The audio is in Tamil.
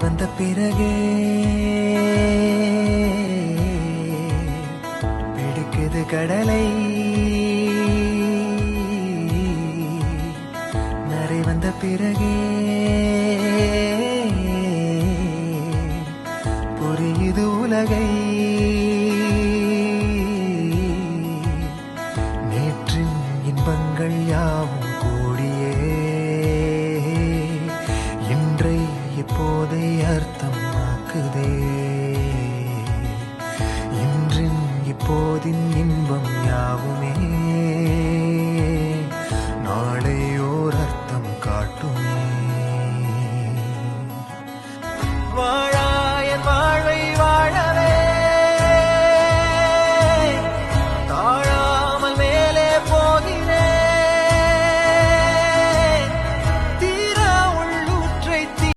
வந்த பிறகே பிடிக்குது கடலை. நரை வந்த பிறகே புரியுது உலகை. நேற்றின் இன்பங்கள் யாவும் கூட இப்போதை அர்த்தமாக்குதே. இன்றின் இப்போதின் இன்பம் யார்